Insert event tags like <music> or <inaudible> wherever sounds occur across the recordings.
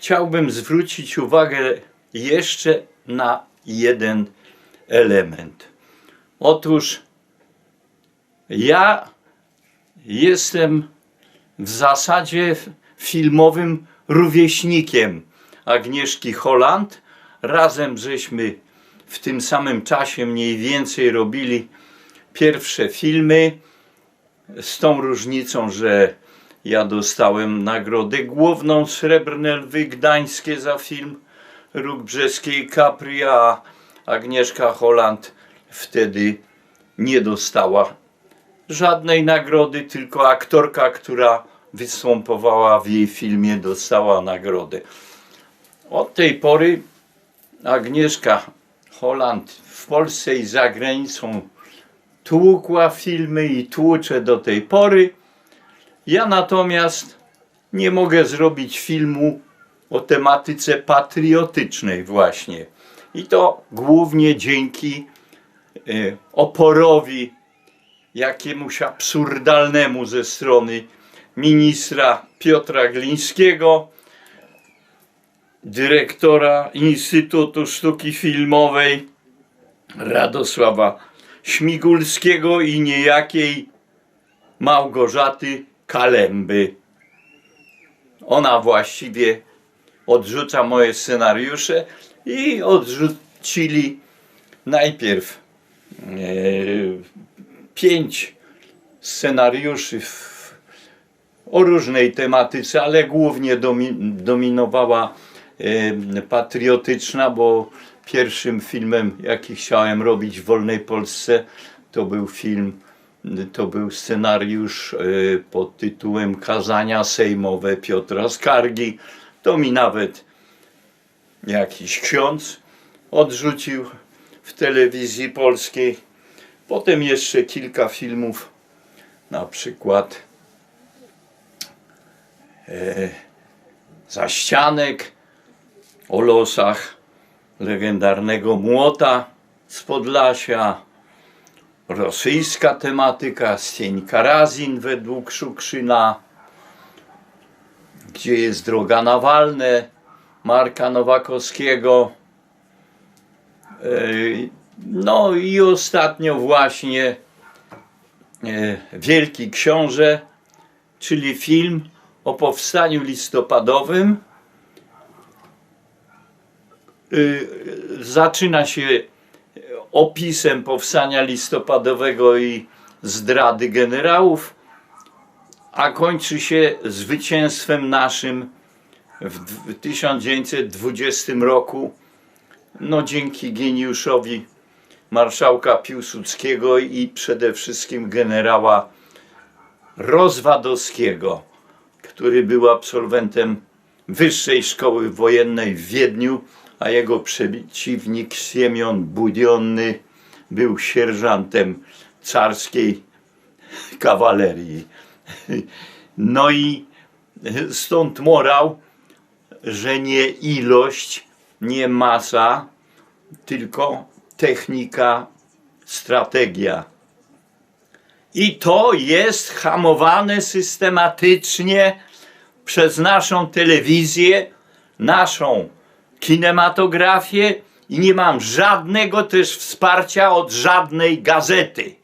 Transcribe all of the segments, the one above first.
chciałbym zwrócić uwagę jeszcze na jeden element. Otóż ja jestem w zasadzie filmowym rówieśnikiem Agnieszki Holland. Razem żeśmy w tym samym czasie mniej więcej robili pierwsze filmy. Z tą różnicą, że ja dostałem nagrodę główną Srebrne Lwy Gdańskie za film Róg Brzeskiej Capri, a Agnieszka Holland wtedy nie dostała żadnej nagrody, tylko aktorka, która występowała w jej filmie, dostała nagrodę. Od tej pory Agnieszka Holland w Polsce i za granicą tłukła filmy i tłucze do tej pory. Ja natomiast nie mogę zrobić filmu o tematyce patriotycznej właśnie. I to głównie dzięki e, oporowi jakiemuś absurdalnemu ze strony ministra Piotra Glińskiego, dyrektora Instytutu Sztuki Filmowej Radosława Śmigulskiego i niejakiej Małgorzaty Kalemby. Ona właściwie odrzuca moje scenariusze i odrzucili najpierw e, pięć scenariuszy w, o różnej tematyce, ale głównie domi, dominowała e, patriotyczna, bo pierwszym filmem, jaki chciałem robić w wolnej Polsce, to był film, to był scenariusz e, pod tytułem Kazania Sejmowe Piotra Skargi. To mi nawet jakiś ksiądz odrzucił w telewizji polskiej. Potem jeszcze kilka filmów, na przykład e, Zaścianek o losach legendarnego młota z Podlasia, rosyjska tematyka, Stień Karazin według Szukrzyna, gdzie jest droga na Walne, Marka Nowakowskiego. Ej, No i ostatnio właśnie e, Wielki Książę, czyli film o powstaniu listopadowym. Y, Zaczyna się opisem powstania listopadowego i zdrady generałów, a kończy się zwycięstwem naszym w dw- 1920 roku, no dzięki geniuszowi marszałka Piłsudskiego i przede wszystkim generała Rozwadowskiego, który był absolwentem Wyższej Szkoły Wojennej w Wiedniu, a jego przeciwnik Siemion Budionny był sierżantem carskiej kawalerii. No i stąd morał, że nie ilość, nie masa, tylko technika, strategia. I to jest hamowane systematycznie przez naszą telewizję, naszą kinematografię i nie mam żadnego też wsparcia od żadnej gazety.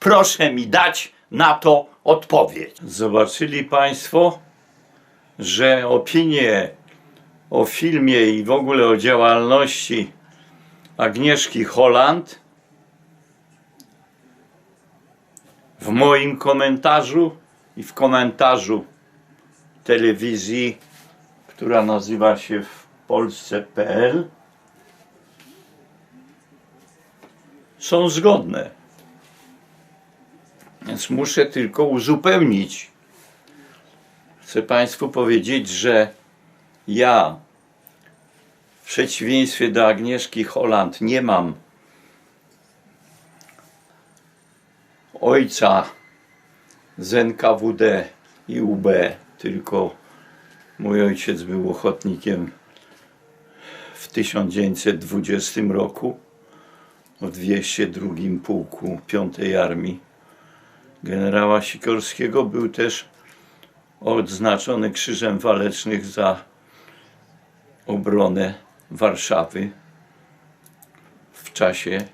Proszę mi dać na to odpowiedź. Zobaczyli Państwo, że opinie o filmie i w ogóle o działalności Agnieszki Holland w moim komentarzu i w komentarzu telewizji, która nazywa się Polsce.pl są zgodne. Więc muszę tylko uzupełnić. Chcę Państwu powiedzieć, że ja w przeciwieństwie do Agnieszki Holland nie mam ojca z NKWD i UB, tylko mój ojciec był ochotnikiem w 1920 roku w 202 Pułku 5 Armii generała Sikorskiego. Był też odznaczony Krzyżem Walecznych za obronę Warszawy w czasie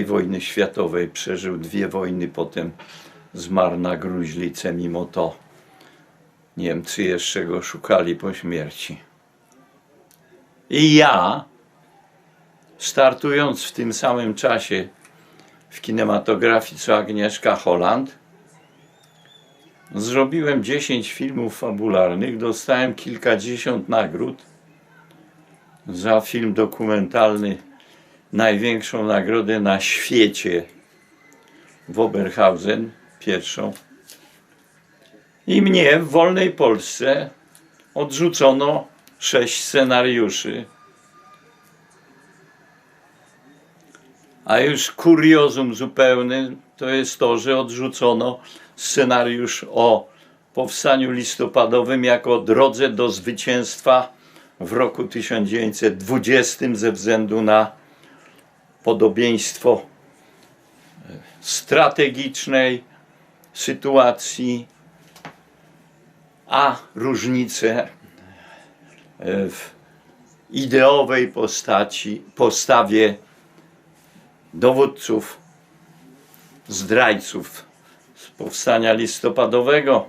I wojny światowej. Przeżył dwie wojny, potem zmarł na gruźlicę. Mimo to Niemcy jeszcze go szukali po śmierci. I ja, startując w tym samym czasie w kinematografii co Agnieszka Holland, zrobiłem 10 filmów fabularnych, dostałem kilkadziesiąt nagród za film dokumentalny, największą nagrodę na świecie w Oberhausen, pierwszą. I mnie w wolnej Polsce odrzucono sześć scenariuszy. A już kuriozum zupełny to jest to, że odrzucono scenariusz o powstaniu listopadowym jako drodze do zwycięstwa w roku 1920 ze względu na podobieństwo e, strategicznej sytuacji, a różnice w ideowej postaci, postawie dowódców, zdrajców z powstania listopadowego,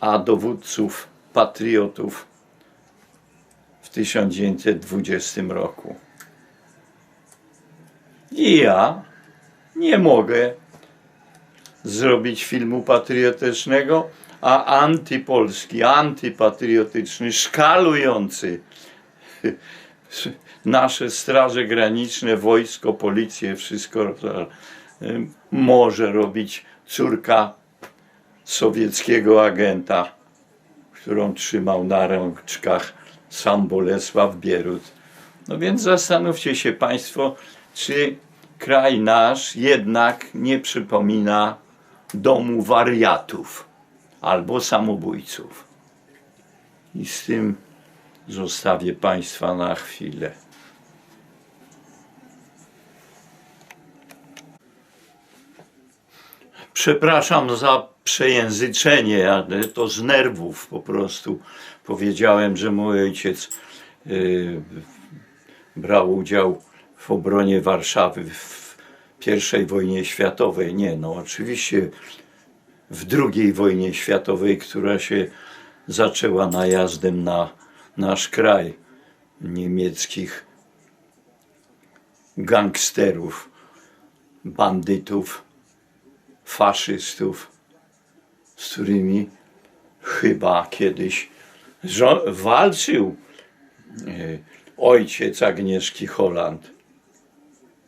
a dowódców patriotów w 1920 roku. I ja nie mogę zrobić filmu patriotycznego, a antypolski, antypatriotyczny, szkalujący <laughs> nasze straże graniczne, wojsko, policję, wszystko y, może robić córka sowieckiego agenta, którą trzymał na rączkach sam Bolesław Bierut. No więc zastanówcie się Państwo, czy kraj nasz jednak nie przypomina domu wariatów albo samobójców. I z tym zostawię Państwa na chwilę. Przepraszam za przejęzyczenie, ale to z nerwów po prostu powiedziałem, że mój ojciec y, brał udział w obronie Warszawy w I wojnie światowej. Nie, no oczywiście w II wojnie światowej, która się zaczęła najazdem na nasz kraj niemieckich gangsterów, bandytów, faszystów, z którymi chyba kiedyś walczył e, ojciec Agnieszki Holland.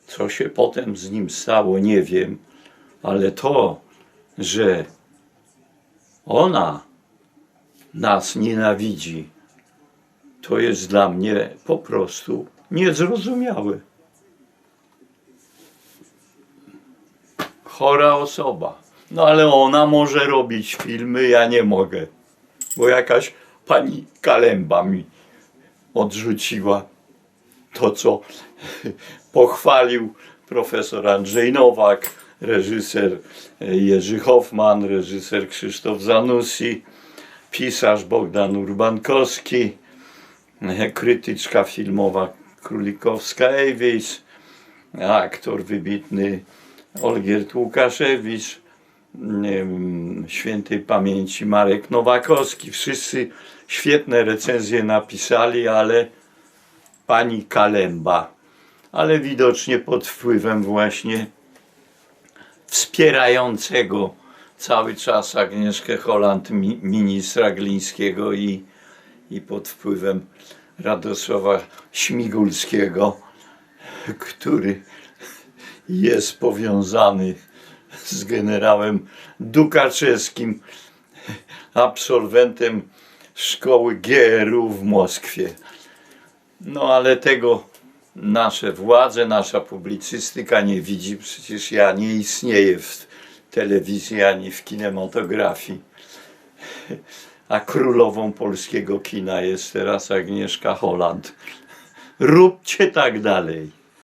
Co się potem z nim stało, nie wiem, ale to, że ona nas nienawidzi, to jest dla mnie po prostu niezrozumiałe. Chora osoba. No ale ona może robić filmy, ja nie mogę. Bo jakaś pani Kalemba mi odrzuciła to, co <laughs> pochwalił profesor Andrzej Nowak, reżyser Jerzy Hoffman, reżyser Krzysztof Zanussi, pisarz Bogdan Urbankowski, krytyczka filmowa Królikowska-Ewis, aktor wybitny Olgierd Łukaszewicz, em, świętej pamięci Marek Nowakowski. Wszyscy świetne recenzje napisali, ale pani Kalemba, ale widocznie pod wpływem właśnie wspierającego cały czas Agnieszkę Holland, mi, ministra Glińskiego i, i pod wpływem Radosława Śmigulskiego, który jest powiązany z generałem Dukaczewskim, absolwentem szkoły GRU w Moskwie. No ale tego nasze władze, nasza publicystyka nie widzi. Przecież ja nie istnieję w telewizji ani w kinematografii. A królową polskiego kina jest teraz Agnieszka Holland. Róbcie tak dalej.